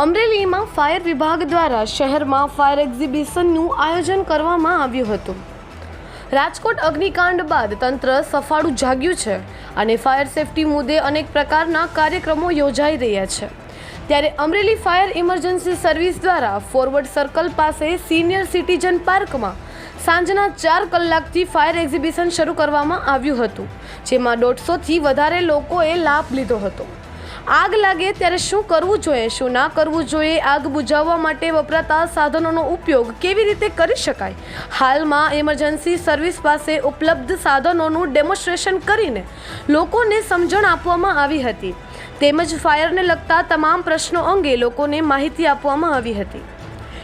અમરેલીમાં ફાયર વિભાગ દ્વારા શહેરમાં ફાયર એક્ઝિબિશનનું આયોજન કરવામાં આવ્યું હતું. રાજકોટ અગ્નિકાંડ બાદ તંત્ર સફાળું જાગ્યું છે અને ફાયર સેફટી મુદ્દે અનેક પ્રકારના કાર્યક્રમો યોજાઈ રહ્યા છે. ત્યારે અમરેલી ફાયર ઇમરજન્સી સર્વિસ દ્વારા ફોરવર્ડ સર્કલ પાસે સિનિયર સિટીઝન પાર્કમાં સાંજના ચાર કલાકથી ફાયર એક્ઝિબિશન શરૂ કરવામાં આવ્યું હતું, જેમાં દોઢસોથી વધારે લોકોએ લાભ લીધો હતો. આગ લાગે ત્યારે શું કરવું જોઈએ, શું ના કરવું જોઈએ, આગ બુઝાવવા માટે વપરાતા સાધનોનો ઉપયોગ કેવી રીતે કરી શકાય? હાલમાં ઇમરજન્સી સર્વિસ પાસે ઉપલબ્ધ સાધનોનું ડેમોન્સ્ટ્રેશન કરીને લોકોને સમજણ આપવામાં આવી હતી. તેમજ ફાયરને લગતા તમામ પ્રશ્નો અંગે લોકોને માહિતી આપવામાં આવી હતી.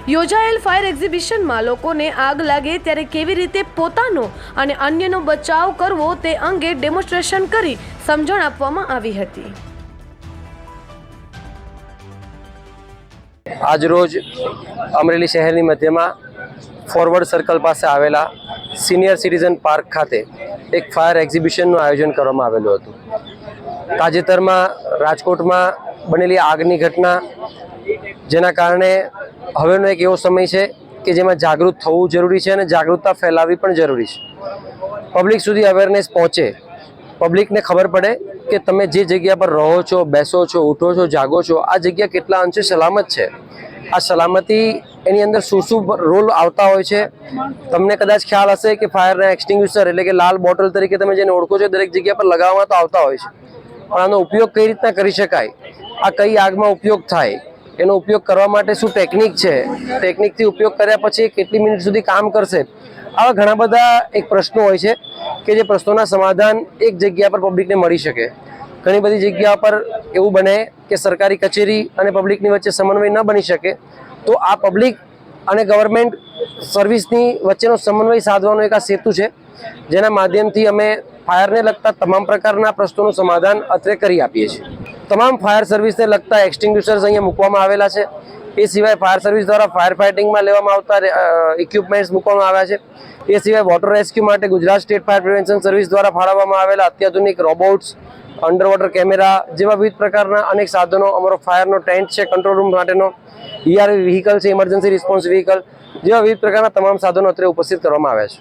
યોજાયેલ ફાયર એક્ઝિબિશનમાં લોકોને આગ લાગે ત્યારે કેવી રીતે પોતાનો અને અન્યનો બચાવ કરવો તે અંગે ડેમોન્સ્ટ્રેશન કરી સમજણ આપવામાં આવી હતી. આજરોજ અમરેલી શહેરની મધ્યમાં ફોરવર્ડ સર્કલ પાસે આવેલા સિનિયર સિટીઝન પાર્ક ખાતે એક ફાયર એક્ઝિબિશનનું આયોજન કરવામાં આવેલું હતું. તાજેતરમાં રાજકોટમાં બનેલી આગની ઘટના, જેના કારણે હવેનો એક એવો સમય છે કે જેમાં જાગૃત થવું જરૂરી છે અને જાગૃતતા ફેલાવવી પણ જરૂરી છે. પબ્લિક સુધી અવેરનેસ પહોંચે. પબ્લિકને ખબર પડે કે તમે જે જગ્યા પર રહો છો, બેસો છો, ઉઠો છો, જાગો છો, આ જગ્યા કેટલા અંશે સલામત છે? આ સલામતી એની અંદર શું શું રોલ આવતા હોય છે? તમને કદાચ ખ્યાલ હશે કે ફાયરના એક્સટિંગ્યુશર એટલે કે લાલ બોટલ તરીકે તમે જેને ઓળખો છો દરેક જગ્યા પર લગાવવામાં તો આવતા હોય છે. પણ આનો ઉપયોગ કઈ રીતના કરી શકાય? આ કઈ આગમાં ઉપયોગ થાય? એનો ઉપયોગ કરવા માટે શું ટેકનિક છે? ટેકનિકથી ઉપયોગ કર્યા પછી કેટલી મિનિટ સુધી કામ કરશે? આવા ઘણા બધા એક પ્રશ્નો હોય છે. કે જે પ્રશ્નોના સમાધાન એક જગ્યા પર પબ્લિકને મળી શકે. ઘણી બધી જગ્યા પર એવું બને કે સરકારી કચેરી અને પબ્લિકની વચ્ચે સમન્વય ન બની શકે, તો આ પબ્લિક અને ગવર્મેન્ટ સર્વિસની વચ્ચેનો સમન્વય સાધવાનો એક આ સેતુ છે, જેના માધ્યમથી અમે ફાયરને લગતા તમામ પ્રકારના પ્રશ્નોનું સમાધાન અત્રે કરી આપીએ છીએ. તમામ ફાયર સર્વિસને લગતા એક્સટિંગ્યુશર્સ અહીંયા મૂકવામાં આવેલા છે. એ સિવાય ફાયર સર્વિસ દ્વારા ફાયર ફાઇટિંગમાં લેવામાં આવતા ઇક્વિપમેન્ટ્સ મૂકવામાં આવ્યા છે. એ સિવાય વોટર રેસ્ક્યુ માટે Gujarat state fire prevention service દ્વારા ફાળવવામાં આવેલા અત્યાધુનિક રોબોટ્સ અંડર વોટર કેમેરા જેવા વિવિધ પ્રકારના અનેક સાધનો, અમારો ફાયરનો ટેન્ટ છે કંટ્રોલ રૂમ માટેનો ઈઆરવી વ્હીકલ છે ઇમરજન્સી રિસ્પોન્સ વ્હીકલ જેવા વિવિધ પ્રકારના તમામ સાધનો અત્યારે ઉપસ્થિત કરવામાં આવ્યા છે.